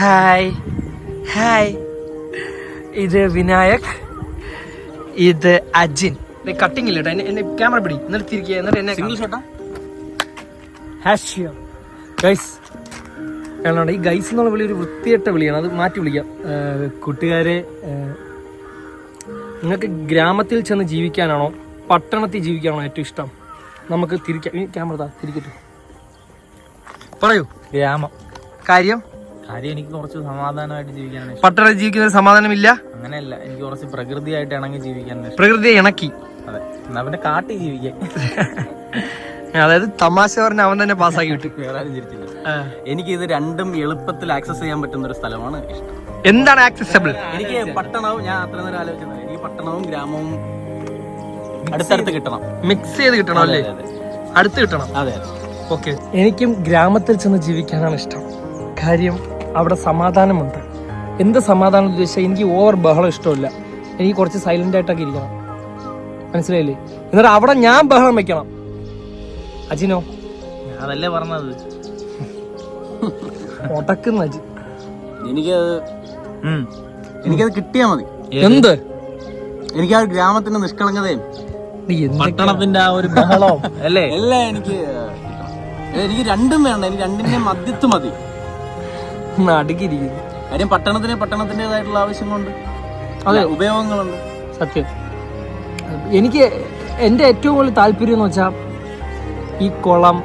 Hi hi ഇത് വിനായക്. ഇത് Ajin. Cutting ഇല്ല കേട്ടോ എന്നെ എന്നെ ക്യാമറ പിടി. എന്നിട്ട് തിരിക്കുക എന്നിട്ട് എന്നെ സിംഗിൾ ഷോട്ടാ ഹാഷ്യോ ഗൈസ് കാരണം ഈ ഗൈസ് എന്നുള്ള വിളി ഒരു വൃത്തികെട്ട വിളിയാണ്. അത് മാറ്റി വിളിക്കാം. കൂട്ടുകാരെ നിങ്ങൾക്ക് ഗ്രാമത്തിൽ ചെന്ന് ജീവിക്കാനാണോ പട്ടണത്തിൽ ജീവിക്കാനാണോ ഏറ്റവും ഇഷ്ടം? നമുക്ക് തിരിക്കാം. ഈ ക്യാമറ താ തിരിക്കട്ടെ. പറയൂ. ഗ്രാമം. കാര്യം? കാര്യം എനിക്ക് കുറച്ച് സമാധാനമായിട്ട് ജീവിക്കാനാണ് ഇഷ്ടം. പട്ടണത്തിൽ ജീവിക്കുന്ന സമാധാനമില്ല? അങ്ങനെയല്ല എനിക്ക് കുറച്ച് പ്രകൃതിയായിട്ട് ഇണങ്ങി ജീവിക്കാനാണ് ഇഷ്ടം. പ്രകൃതിയെ ഇണക്കി. അതെ. എന്നാ പിന്നെ കാട്ടി ജീവിക്കാൻ. അതായത് തമാശ പറഞ്ഞ അവൻ തന്നെ പാസ്സാക്കി വിട്ടു. വേറെ ആരും ചിരിച്ചില്ല. എനിക്ക് ഇത് രണ്ടും എളുപ്പത്തിൽ ആക്സസ് ചെയ്യാൻ പറ്റുന്ന ഒരു സ്ഥലമാണ് ഇഷ്ടം. എന്താണ് ആക്സസബിൾ എനിക്ക് പട്ടണവും ഞാൻ അത്ര നേരം ആലോചിക്കുന്നത് എനിക്ക് പട്ടണവും ഗ്രാമവും അടുത്തടുത്ത് കിട്ടണം. മിക്സ് ചെയ്ത് കിട്ടണം അല്ലേ? അടുത്ത് കിട്ടണം. അതെ അതെ. ഓക്കെ എനിക്കും ഗ്രാമത്തിൽ ചെന്ന് ജീവിക്കാനാണ് ഇഷ്ടം. കാര്യം അവിടെ സമാധാനമുണ്ട്. എന്ത് സമാധാനം എന്ന് ചോദിച്ചാൽ എനിക്ക് ഓവർ ബഹളം ഇഷ്ടമില്ല. എനിക്ക് കുറച്ച് സൈലന്റ് ആയിട്ടൊക്കെ ഇരിക്കണം. മനസ്സിലായില്ലേ? എന്നിട്ട് അവിടെ ഞാൻ ബഹളം വെക്കണം. അജിനോ? ഞാനല്ലേ അതല്ലേ പറഞ്ഞത്? ഒടക്കുന്ന അജി. എനിക്കത് എനിക്കത് കിട്ടിയാ മതി. എന്ത്? എനിക്ക് ആ ഗ്രാമത്തിന്റെ നിഷ്കളങ്കതയും. എന്ത് പട്ടണത്തിന്റെ ആ ഒരു ബഹളം അല്ലേ? അല്ല എനിക്ക് എനിക്ക് രണ്ടും വേണ്ട. എനിക്ക് രണ്ടിന്റെ മധ്യത്ത് മതി. നടുക്കിരിക്കുന്നു കാര്യം പട്ടണത്തിന് പട്ടണത്തിന്റെതായിട്ടുള്ള ആവശ്യം കൊണ്ട് അതെ. ഉപയോഗങ്ങളുണ്ട്. സത്യം. എനിക്ക് എന്റെ ഏറ്റവും കൂടുതൽ താല്പര്യം എന്ന് വെച്ചാൽ ഈ കുളം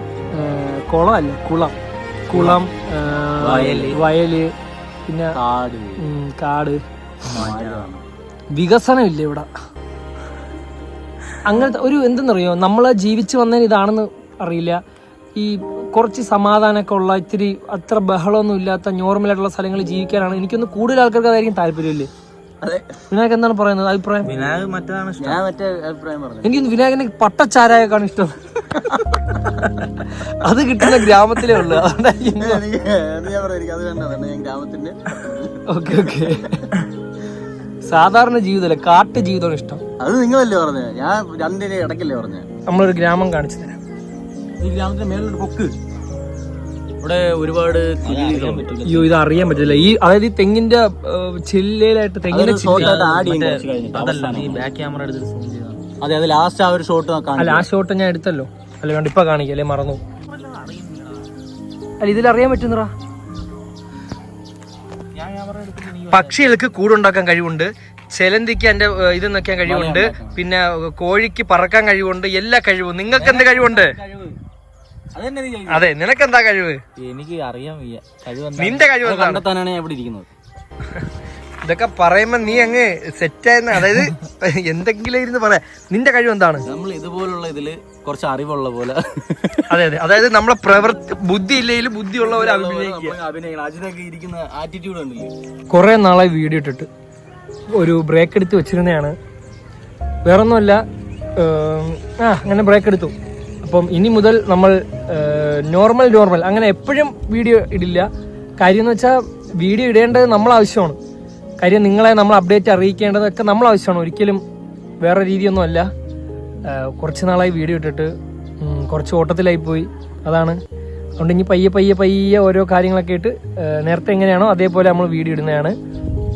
കുളമല്ല കുളം. കുളം വയൽ. പിന്നെ കാട്. വികസനമില്ല ഇവിടെ. അങ്ങനത്തെ ഒരു എന്തെന്നറിയോ? നമ്മൾ ജീവിച്ചു വന്നതിന് ഇതാണെന്ന് അറിയില്ല. ഈ കുറച്ച് സമാധാനമൊക്കെ ഉള്ള ഇത്തിരി അത്ര ബഹളമൊന്നും ഇല്ലാത്ത നോർമലായിട്ടുള്ള സ്ഥലങ്ങളിൽ ജീവിക്കാനാണ്. എനിക്കൊന്ന് കൂടുതൽ ആൾക്കാർക്ക് അതായിരിക്കും താല്പര്യമില്ലേ? അതെ. വിനായക് എന്താണ് പറയുന്നത്? അഭിപ്രായം? വിനായക് മറ്റേതാണ് ഞാൻ മറ്റേ അഭിപ്രായം പറഞ്ഞു എനിക്ക് വിനായകന് പട്ടച്ചാരായക്കാണ് ഇഷ്ടം. അത് കിട്ടുന്ന ഗ്രാമത്തിലേ ഉള്ളു. അതുകൊണ്ടായിരിക്കും ഓക്കെ ഓക്കെ. സാധാരണ ജീവിതമല്ല? കാട്ടു ജീവിതമാണ് ഇഷ്ടം. അത് നിങ്ങളല്ലേ പറഞ്ഞത്? ഞാൻ രണ്ടിനെ ഇടയ്ക്കല്ലേ പറഞ്ഞത്. നമ്മളൊരു ഗ്രാമം കാണിച്ചു തരാം. ഈ ഗ്രാമത്തിന്റെ മേലൊരു പൊക്ക്. ഇവിടെ ഒരുപാട് അയ്യോ ഇത് അറിയാൻ പറ്റില്ല. ഈ അതായത് ഈ തെങ്ങിന്റെ ചില്ലയിലായിട്ട് തെങ്ങിന്റെ അതല്ല നീ ബാക്ക് ക്യാമറ എടുത്തിട്ട് സൂം അതെ അത് ലാസ്റ്റ് ആ ഒരു ഷോട്ട് അല്ല ആ ഷോട്ട് ഞാൻ എടുത്തല്ലോ. അല്ല വേണ്ട ഇപ്പൊ കാണിക്കല്ലേ മറന്നു അല്ല ഇതിൽ അറിയാൻ പറ്റുന്നറാ പക്ഷികൾക്ക് കൂടുണ്ടാക്കാൻ കഴിവുണ്ട്. ചെലന്തിക്ക് എന്റെ ഇത് നിൽക്കാൻ കഴിവുണ്ട്. പിന്നെ കോഴിക്ക് പറക്കാൻ കഴിവുണ്ട്. എല്ലാ കഴിവും. നിങ്ങൾക്ക് എന്ത് കഴിവുണ്ട് കഴിവ് അതന്നെ നീ ചെയ്തത്. അതെ നിനക്ക് എന്താ കഴിവ്? എനിക്ക് അറിയാൻ വയ്യ. കഴിവ് നിന്റെ കഴിവ് കണ്ടെത്താനാണ് ഞാൻ ഇവിടെ ഇരിക്കുന്നത്. ഇതൊക്കെ പറയുമ്പോ നീ അങ്ങ് സെറ്റായെന്ന് അതായത് എന്തെങ്കിലും ഇരുന്ന് പറയാ നിന്റെ കഴിവ് എന്താണ്? നമ്മൾ ഇതുപോലുള്ള ഇതിൽ കുറച്ച് അറിവുള്ള പോലെ. അതെ അതെ. അതായത് നമ്മളെ പ്രവൃത്തി ബുദ്ധി ഇല്ലെങ്കിലും ബുദ്ധിയുള്ള ഒരു അഭിനയിക്കുക. കുറെ നാളായി വീഡിയോ ഇട്ടിട്ട്. ഒരു ബ്രേക്ക് എടുത്ത് വെച്ചിരുന്നതാണ്. വേറൊന്നുമല്ല ആ അങ്ങനെ ബ്രേക്ക് എടുത്തു. അപ്പം ഇനി മുതൽ നമ്മൾ നോർമൽ നോർമൽ അങ്ങനെ എപ്പോഴും വീഡിയോ ഇടില്ല. കാര്യം എന്ന് വെച്ചാൽ വീഡിയോ ഇടേണ്ടത് നമ്മൾ ആവശ്യമാണ്. കാര്യം നിങ്ങളെ നമ്മൾ അപ്ഡേറ്റ് അറിയിക്കേണ്ടതൊക്കെ നമ്മൾ ആവശ്യമാണ്. ഒരിക്കലും വേറെ രീതിയൊന്നും അല്ല. കുറച്ച് നാളായി വീഡിയോ ഇട്ടിട്ട് കുറച്ച് ഓട്ടത്തിലായി പോയി. അതാണ്. അതുകൊണ്ട് ഇനി പയ്യെ പയ്യെ പയ്യെ ഓരോ കാര്യങ്ങളൊക്കെ ഇട്ട് നേരത്തെ എങ്ങനെയാണോ അതേപോലെ നമ്മൾ വീഡിയോ ഇടുന്നതാണ്.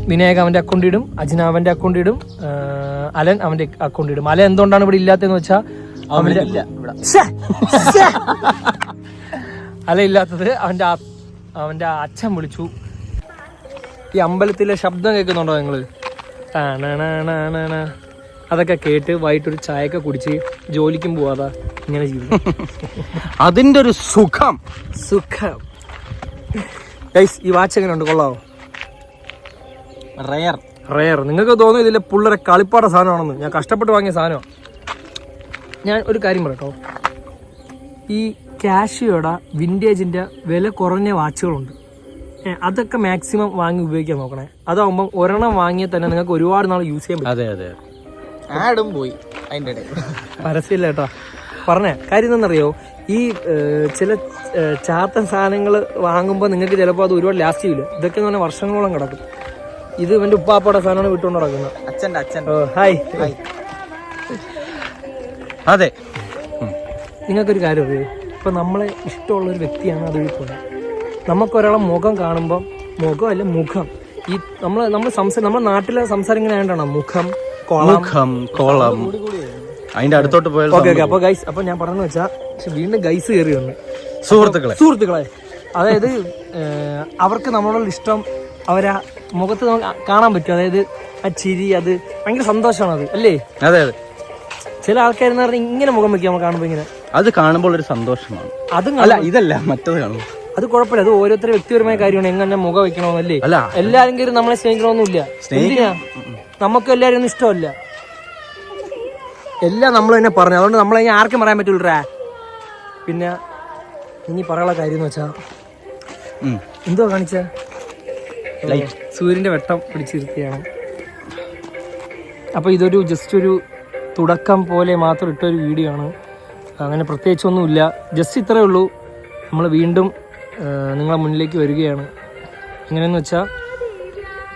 വിനായക് അവന്റെ അക്കൗണ്ട് ഇടും അജിന അവന്റെ അക്കൗണ്ട് ഇടും അലൻ അവന്റെ അക്കൗണ്ട് ഇടും. അലൻ എന്തുകൊണ്ടാണ് ഇവിടെ ഇല്ലാത്തതെന്ന് വെച്ചാൽ അവന്റെ ഇല്ല ഇവിടെ. ശ്ശേ, ശ്ശേ. അല ഇല്ലാത്തത് അവന്റെ അവന്റെ അച്ഛൻ വിളിച്ചു. ഈ അമ്പലത്തിലെ ശബ്ദം കേൾക്കുന്നുണ്ടോ നിങ്ങൾ. അതൊക്കെ കേട്ട് വൈകിട്ടൊരു ചായയൊക്കെ കുടിച്ച് ജോലിക്കും പോവാതാ ഇങ്ങനെ ചെയ്തു അതിന്റെ ഒരു സുഖം. സുഖം. ഈ വാച്ച് എങ്ങനെ ഉണ്ട് കൊള്ളാവോ? റയർ റയർ നിങ്ങൾക്ക് തോന്നുന്നു ഇതിലെ പുള്ളരെ കളിപ്പാട സാധനമാണെന്ന്. ഞാൻ കഷ്ടപ്പെട്ട് വാങ്ങിയ സാധനമാണ് ഞാൻ ഒരു കാര്യം പറയട്ടോ. ഈ കാഷിയോടെ വിന്റേജിന്റെ വില കുറഞ്ഞ വാച്ചുകളുണ്ട്. അതൊക്കെ മാക്സിമം വാങ്ങി ഉപയോഗിക്കാൻ നോക്കണേ. അതാവുമ്പം ഒരെണ്ണം വാങ്ങിയാൽ തന്നെ നിങ്ങൾക്ക് ഒരുപാട് നാൾ യൂസ് ചെയ്യാൻ പറ്റും. അതെ അതെ ആടും പോയി അതിന്റെ പരസ്യമില്ല കേട്ടോ. പറഞ്ഞേ കാര്യം എന്താണെന്നറിയോ? ഈ ചില ചാത്തൻ സാധനങ്ങൾ വാങ്ങുമ്പോൾ നിങ്ങൾക്ക് ചിലപ്പോൾ അത് ഒരുപാട് ലാസ്റ്റ് ചെയ്യില്ല ഇതൊക്കെ എന്ന് പറഞ്ഞാൽ വർഷങ്ങളോളം കിടക്കും. ഇത് ഇവന്റെ ഉപ്പാപ്പയുടെ സാധനമാണ് വിട്ടുകൊണ്ട് നടക്കുന്നത്. അച്ഛന്റെ അച്ഛൻ ഓ ഹായ് അതെ. നിങ്ങൾക്കൊരു കാര്യം അറിയോ? ഇപ്പം നമ്മളെ ഇഷ്ടമുള്ള ഒരു വ്യക്തിയാണ് അത് പോലെ നമുക്കൊരാളെ മുഖം കാണുമ്പം മുഖം മുഖമല്ല മുഖം. ഈ നമ്മൾ നമ്മൾ സംസാരം നമ്മുടെ നാട്ടിലെ സംസാരം ഇങ്ങനെ ആയതുകൊണ്ടാണ് മുഖം കോളം. മുഖം കോളം. അതിന്റെ അടുത്തോട്ട് പോയാൽ ഓക്കെ ഓക്കെ. അപ്പോൾ ഗൈസ് അപ്പോൾ ഞാൻ പറഞ്ഞു വെച്ചാൽ പക്ഷെ വീണ്ടും ഗൈസ് കയറി വന്നു സുഹൃത്തുക്കളെ സുഹൃത്തുക്കളെ അതായത് അവർക്ക് നമ്മളോട് ഇഷ്ടം അവരാ മുഖത്ത് നമുക്ക് കാണാൻ പറ്റും. അതായത് ആ ചിരി അത് ഭയങ്കര സന്തോഷമാണ് അത് അല്ലേ? അതെ അതെ. ചില ആൾക്കാരെന്ന് പറഞ്ഞാൽ ഇങ്ങനെ മുഖം വെക്കുക നമ്മൾ കാണുമ്പോൾ ഇങ്ങനെ. അത് കാണുമ്പോൾ ഒരു സന്തോഷമാണ്. അതും അല്ല ഇതല്ല മറ്റത് കാണും. അത് കുഴപ്പമില്ല. അത് ഓരോരുത്തരുടെ വ്യക്തിപരമായ കാര്യമാണ്. എങ്ങനെ മുഖം വെക്കണമെന്നല്ലേ? അല്ല. എല്ലാവരും കയറി നമ്മളെ സ്നേഹിക്കണമെന്നില്ല. എന്തിനാ? നമുക്ക് എല്ലാരും ഒന്നും ഇഷ്ടമല്ല. എല്ലാം നമ്മൾ തന്നെ പറഞ്ഞു. അതുകൊണ്ട് നമ്മളെ ഇനി ആർക്കും പറയാൻ പറ്റൂലേ പിന്നെ ഇനി പറയാനുള്ള കാര്യം എന്ന് വെച്ചാ. എന്തോ കാണിച്ച. സൂര്യന്റെ വെട്ടം പിടിച്ചിരുത്തിയാണ്. അപ്പൊ ഇതൊരു ജസ്റ്റ് ഒരു തുടക്കം പോലെ മാത്രം ഇട്ടൊരു വീഡിയോ ആണ്. അങ്ങനെ പ്രത്യേകിച്ചൊന്നുമില്ല. ജസ്റ്റ് ഇത്രയേ ഉള്ളൂ. നമ്മൾ വീണ്ടും നിങ്ങളെ മുന്നിലേക്ക് വരികയാണ്. എങ്ങനെയെന്ന് വെച്ചാൽ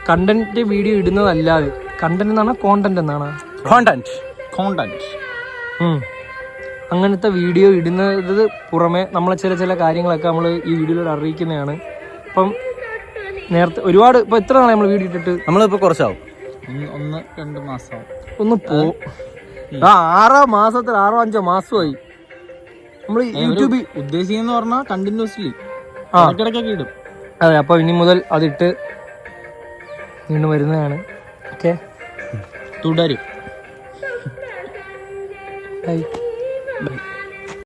കണ്ടന്റ് വീഡിയോ ഇടുന്നതല്ലാതെ കണ്ടന്റ് എന്നാണ് കോണ്ടന്റ് എന്നാണ്. Content content. അങ്ങനത്തെ വീഡിയോ ഇടുന്നത് പുറമെ നമ്മളെ ചില ചില കാര്യങ്ങളൊക്കെ നമ്മൾ ഈ വീഡിയോയിലൂടെ അറിയിക്കുന്നതാണ്. അപ്പം നേരത്തെ ഒരുപാട് ഇപ്പോൾ എത്ര നാളെ നമ്മൾ വീഡിയോ ഇട്ടിട്ട്? നമ്മളിപ്പോൾ കുറച്ചാവും. ഒന്ന് രണ്ട് മാസം ഒന്ന് പോ ആ ആറോ മാസത്തിൽ ആറോ അഞ്ചോ മാസമായി. നമ്മൾ യൂട്യൂബിൽ ഉദ്ദേശിക്കുന്ന പറഞ്ഞാൽ കണ്ടിന്യൂസ്ലി. ഇടയ്ക്കിടയ്ക്കൊക്കെ ഇടും. അതെ അപ്പോൾ ഇനി മുതൽ അതിട്ട് വീണ്ടും വരുന്നതാണ്. ഓക്കെ? തുടരും. Bye bye